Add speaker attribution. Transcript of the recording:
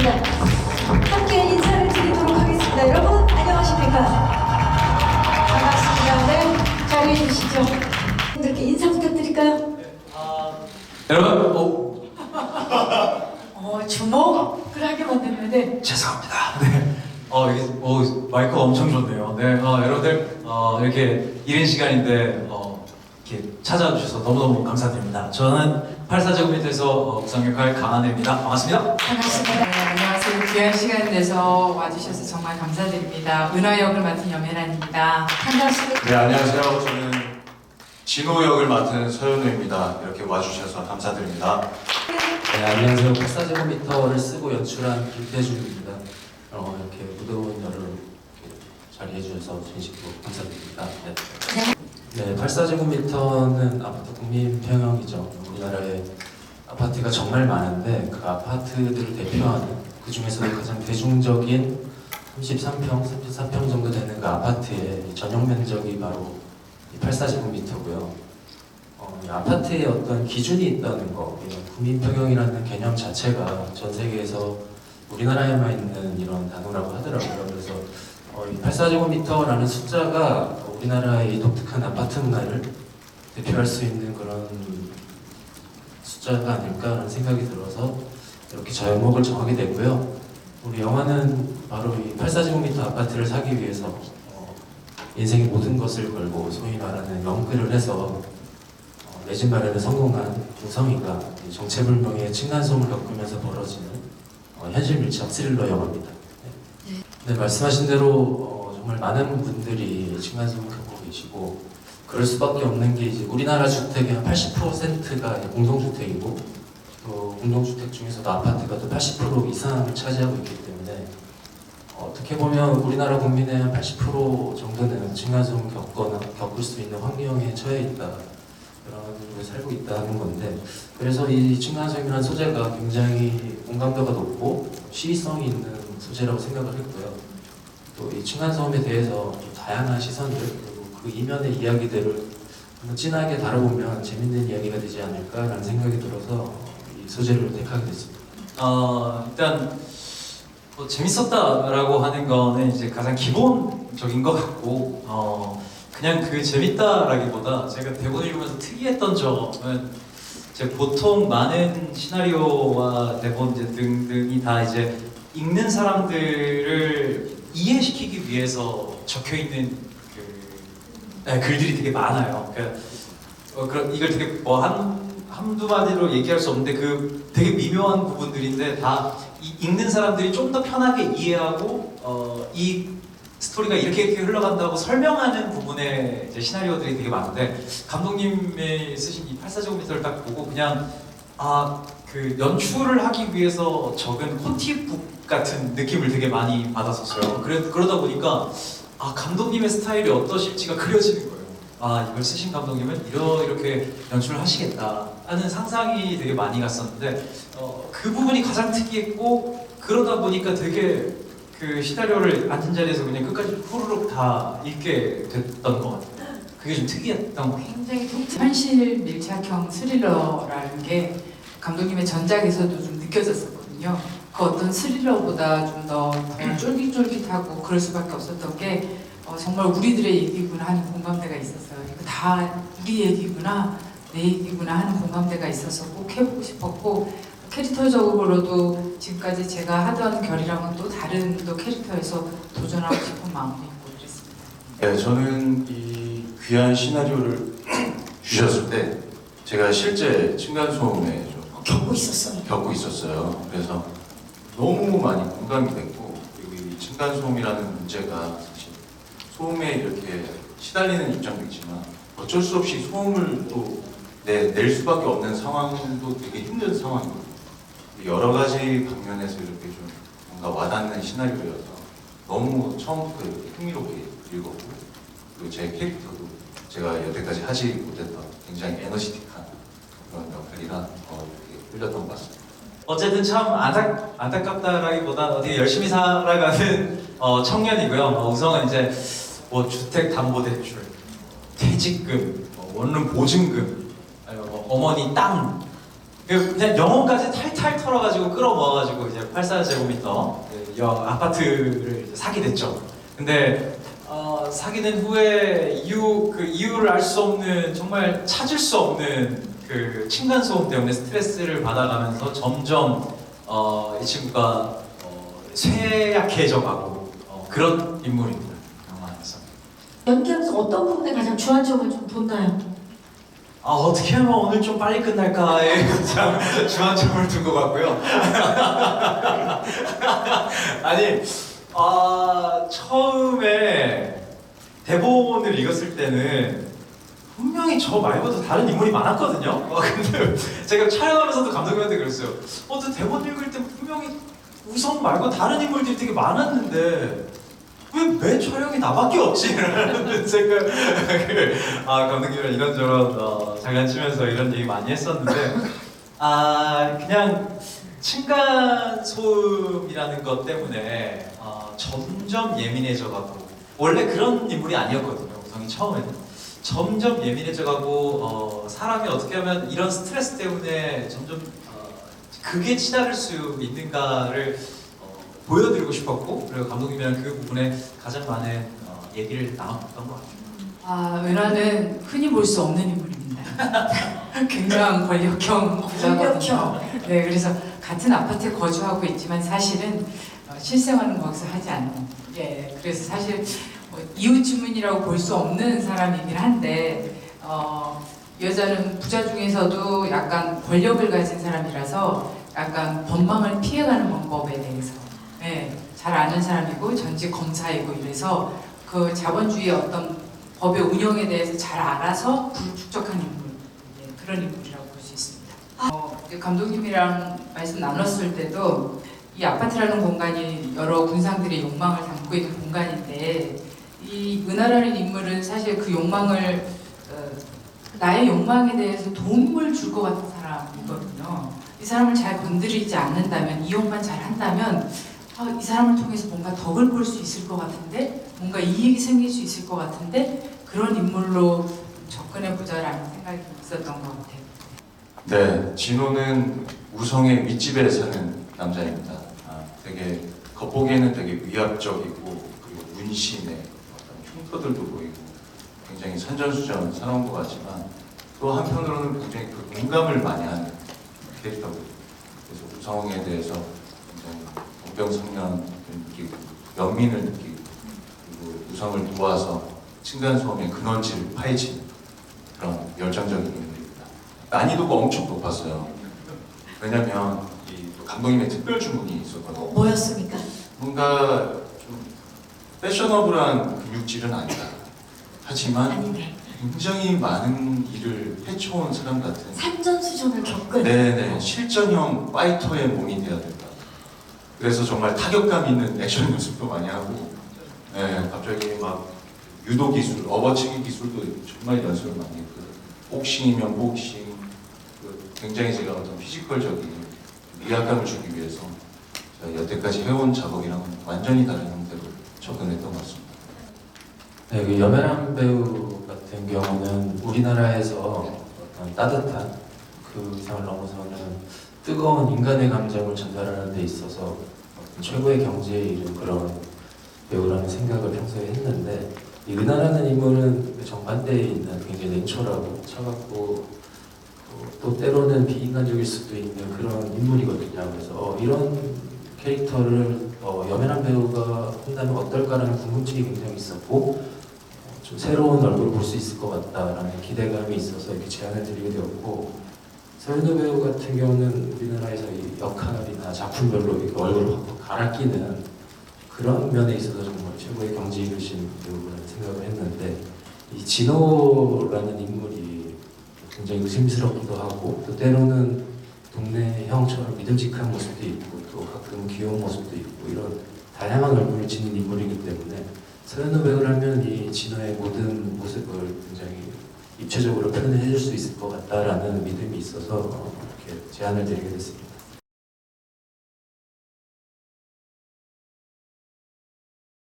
Speaker 1: 합니다. 함께 인사를 드리도록 하겠습니다. 여러분 안녕하십니까? 반갑습니다. 네, 자리해 주시죠. 이렇게 인사 부탁드릴까요?
Speaker 2: 여러분, 어,
Speaker 1: 어, 주목을 하게 만드는 네.
Speaker 2: 죄송합니다. 네. 어, 이게, 어, 마이크가 엄청 좋네요. 네, 어, 여러분들, 어, 이렇게 이른 시간인데, 어, 이렇게 찾아주셔서 너무너무 감사드립니다. 저는 84제곱미터에서 어, 구성 역할 강한혜입니다. 반갑습니다.
Speaker 1: 반갑습니다.
Speaker 3: 네, 안녕하세요. 귀한 시간 내서 와주셔서 정말 감사드립니다. 은하 역을 맡은 염혜란입니다.
Speaker 1: 반갑습니다.
Speaker 4: 네 안녕하세요. 저는 진호 역을 맡은 서현우입니다. 이렇게 와주셔서 감사드립니다.
Speaker 5: 네, 안녕하세요. 84제곱미터를 쓰고 연출한 김태준입니다. 어, 이렇게 무더운 여름 이렇게 자리해 주셔서 진심으로 감사드립니다. 네. 네, 84제곱미터는 아파트 국민평형이죠. 우리나라에 아파트가 정말 많은데 그 아파트들을 대표하는 그 중에서도 가장 대중적인 33평, 34평 정도 되는 그 아파트의 전용 면적이 바로 84제곱미터고요. 어, 이 아파트에 어떤 기준이 있다는 거, 국민평형이라는 개념 자체가 전 세계에서 우리나라에만 있는 이런 단어라고 하더라고요. 그래서 어, 이 84제곱미터라는 숫자가 우리나라의 이 독특한 아파트 문화를 대표할 수 있는 그런 숫자가 아닐까라는 생각이 들어서 이렇게 제목을 정하게 됐고요. 우리 영화는 바로 이 84제곱미터 아파트를 사기 위해서 어, 인생의 모든 것을 걸고 소위 말하는 영끌을 해서 어, 내집 마련에 성공한 이 정체불명의 층간소음을 겪으면서 벌어지는 어, 현실 밀착 스릴러 영화입니다. 네. 네, 말씀하신 대로 어, 정말 많은 분들이 층간소음을 겪고 계시고 그럴 수밖에 없는 게 이제 우리나라 주택의 한 80%가 공동주택이고 또 공동주택 중에서도 아파트가 또 80% 이상을 차지하고 있기 때문에 어, 어떻게 보면 우리나라 국민의 한 80% 정도는 층간소음 겪거나 겪을 수 있는 환경에 처해 있다 그런 곳에 살고 있다는 건데 그래서 이 층간소음이라는 소재가 굉장히 공감도가 높고 시의성이 있는 소재라고 생각을 했고요. 또 이 층간소음에 대해서 좀 다양한 시선들 그리고 그 이면의 이야기들을 한번 진하게 다뤄보면 재밌는 이야기가 되지 않을까라는 생각이 들어서 이 소재를 택하게 됐습니다.
Speaker 2: 어, 일단 뭐 재밌었다라고 하는 거는 이제 가장 기본적인 것 같고 어, 그냥 그 재밌다라기보다 제가 대본 읽으면서 특이했던 점은 이제 보통 많은 시나리오와 대본 등등이 다 이제 읽는 사람들을 이해시키기 위해서 적혀 있는 그 네, 글들이 되게 많아요. 그러니까 어, 이걸 되게 뭐 한 한두 마디로 얘기할 수 없는데 그 되게 미묘한 부분들인데 다 이- 읽는 사람들이 좀 더 편하게 이해하고 어, 이 스토리가 이렇게 이렇게 흘러간다고 설명하는 부분의 시나리오들이 되게 많은데 감독님의 쓰신 이 84제곱미터를 딱 보고 그냥 아 그 연출을 하기 위해서 적은 콘티북 같은 느낌을 되게 많이 받았었어요. 그래, 그러다 보니까 아 감독님의 스타일이 어떠실지가 그려지는 거예요. 아 이걸 쓰신 감독님은 이러 이렇게 연출을 하시겠다 하는 상상이 되게 많이 갔었는데 어, 그 부분이 가장 특이했고 그러다 보니까 되게 그 시나리오를 앉은 자리에서 그냥 끝까지 후루룩 다 읽게 됐던 것 같아요. 그게 좀 특이했던 것 같아요.
Speaker 3: 굉장히 현실 밀착형 스릴러라는 게 감독님의 전작에서도 좀 느껴졌었거든요. 그 어떤 스릴러보다 좀더 쫄깃쫄깃하고 그럴 수밖에 없었던 게 어, 정말 우리들의 얘기구나 하는 공감대가 있었어요. 이거 다 우리 얘기구나, 내 얘기구나 하는 공감대가 있어서 꼭 해보고 싶었고 캐릭터적으로도 지금까지 제가 하던 결이랑은 또 다른 또 캐릭터에서 도전하고 싶은 마음이 있고 그랬습니다.
Speaker 4: 네, 저는 이 귀한 시나리오를 주셨을 때 제가 실제 층간소음에 좀
Speaker 1: 겪고 있었어요.
Speaker 4: 겪고 있었어요. 그래서 너무 많이 공감이 됐고 그리고 이 층간 소음이라는 문제가 사실 소음에 이렇게 시달리는 입장도 있지만 어쩔 수 없이 소음을 또 내, 낼 수밖에 없는 상황도 되게 힘든 상황이거든요. 여러 가지 방면에서 이렇게 좀 뭔가 와닿는 시나리오여서 너무 처음부터 이렇게 흥미롭게 읽었고 그리고 제 캐릭터도 제가 여태까지 하지 못했던 굉장히 에너지틱한 그런 역할이라 어, 이렇게 끌렸던 것 같습니다.
Speaker 2: 어쨌든 참 안타, 안타깝다라기보다 되게 열심히 살아가는 어, 청년이고요. 어, 우성은 이제 뭐 주택 담보 대출, 퇴직금, 뭐 원룸 보증금, 아니면 뭐 어머니 땅, 그 그냥 영혼까지 탈탈 털어가지고 끌어모아가지고 이제 84제곱미터 그여 아파트를 사게 됐죠. 근데 어, 사게 된 후에 이유 그 이유를 알 수 없는 정말 찾을 수 없는 그 층간 소음 때문에 스트레스를 받아가면서 점점 어, 이 친구가 어, 쇠약해져가고 어, 그런 인물입니다. 영화 안에서.
Speaker 1: 연기하면서 어떤 부분에 가장 주안점을 좀 뒀나요?
Speaker 2: 아 어떻게 하면 오늘 좀 빨리 끝날까에 가장 주안점을 둔 것 같고요. 아니 아 처음에 대본을 읽었을 때는 분명히 저 말고도 다른 인물이 많았거든요. 어, 근데 제가 촬영하면서도 감독님한테 그랬어요. 어, 저 대본 읽을 때 분명히 우성 말고 다른 인물들이 되게 많았는데 왜매 촬영이 나밖에 없지? 라는 생각을 아 감독님이랑 이런저런 어, 장난치면서 이런 얘기 많이 했었는데 아 그냥 층간 소음이라는 것 때문에 어, 점점 예민해져가고 원래 그런 인물이 아니었거든요 우성이 처음에는 점점 예민해져가고 어, 사람이 어떻게 하면 이런 스트레스 때문에 점점 어, 극에 치달을 수 있는가를 어, 보여드리고 싶었고 그리고 감독님이랑 그 부분에 가장 많은 어, 얘기를 나눴던 것 같아요.
Speaker 3: 아, 은하는 흔히 볼 수 없는 인물입니다. 굉장한 권력형 부자거든요. 네, 그래서 같은 아파트에 거주하고 있지만 사실은 어, 실생활은 거기서 하지 않는. 예, 그래서 사실 뭐 이웃 주민이라고 볼 수 없는 사람이긴 한데 어, 여자는 부자 중에서도 약간 권력을 가진 사람이라서 약간 법망을 피해가는 방법에 대해서 예, 잘 아는 사람이고 전직 검사이고 이래서 그 자본주의의 어떤 법의 운영에 대해서 잘 알아서 불축적한 인물 예, 그런 인물이라고 볼 수 있습니다. 어, 이제 감독님이랑 말씀 나눴을 때도 이 아파트라는 공간이 여러 군상들의 욕망을 담고 있는 공간인데 이 은하라는 인물은 사실 그 욕망을 어, 나의 욕망에 대해서 도움을 줄 것 같은 사람이거든요. 이 사람을 잘 건드리지 않는다면 이용만 잘 한다면 아, 이 사람을 통해서 뭔가 덕을 볼 수 있을 것 같은데 뭔가 이익이 생길 수 있을 것 같은데 그런 인물로 접근해 보자라는 생각이 있었던 것 같아요.
Speaker 4: 네, 진호는 우성의 윗집에 사는 남자입니다. 아, 되게 겉보기에는 되게 위압적이고 그리고 문신의 흉터들도 보이고 굉장히 산전수전 살아온 것 같지만 또 한편으로는 굉장히 그 공감을 많이 하는 캐릭터거든요. 그래서 우성에 대해서 굉장히 동병상련을 느끼고 연민을 느끼고 그리고 우성을 도와서 층간소음의 근원지를 파헤치는 그런 열정적인 인물입니다. 난이도가 엄청 높았어요. 왜냐면 이 감독님의 특별 주문이 있었거든요.
Speaker 1: 어, 뭐였습니까?
Speaker 4: 뭔가 좀 패셔너블한 근육질은 아니다. 하지만
Speaker 1: 아니네.
Speaker 4: 굉장히 많은 일을 헤쳐온 사람 같은
Speaker 1: 산전수전을 겪은
Speaker 4: 네네 실전형 파이터의 몸이 돼야 된다. 그래서 정말 타격감 있는 액션 연습도 많이 하고, 네 갑자기 막 유도 기술, 업어치기 기술도 정말 연습을 많이 했고, 복싱이면 복싱, 그 굉장히 제가 어떤 피지컬적인 위압감을 주기 위해서 제가 여태까지 해온 작업이랑은 완전히 다른 접근했던 것 같습니다.
Speaker 5: 네, 그 여면한 배우 같은 경우는 우리나라에서 어떤 따뜻한 그 이상을 넘어서는 뜨거운 인간의 감정을 전달하는 데 있어서 최고의 경지에 이른 그런 배우라는 생각을 평소에 했는데 이 은하라는 인물은 그 정반대에 있는 굉장히 냉철하고 차갑고 어, 또 때로는 비인간적일 수도 있는 그런 인물이거든요. 그래서 어, 이런 캐릭터를 어, 여면한 배우가 한다면 어떨까라는 궁금증이 굉장히 있었고 어, 좀 새로운 얼굴을 볼 수 있을 것 같다라는 기대감이 있어서 이렇게 제안을 드리게 되었고 서현우 배우 같은 경우는 우리나라에서 이 역할이나 작품별로 이렇게 얼굴을 확 갈아 끼는 그런 면에 있어서 정말 최고의 경지에 이르신 배우라는 생각을 했는데 이 진호라는 인물이 굉장히 의심스럽기도 하고 또 때로는 동네 형처럼 믿음직한 모습도 있고 또 가끔 귀여운 모습도 있고 이런 다양한 얼굴을 지닌 인물이기 때문에 서현우 배우라면 이 진호의 모든 모습을 굉장히 입체적으로 표현해 줄 수 있을 것 같다라는 믿음이 있어서 어, 이렇게 제안을 드리게 됐습니다.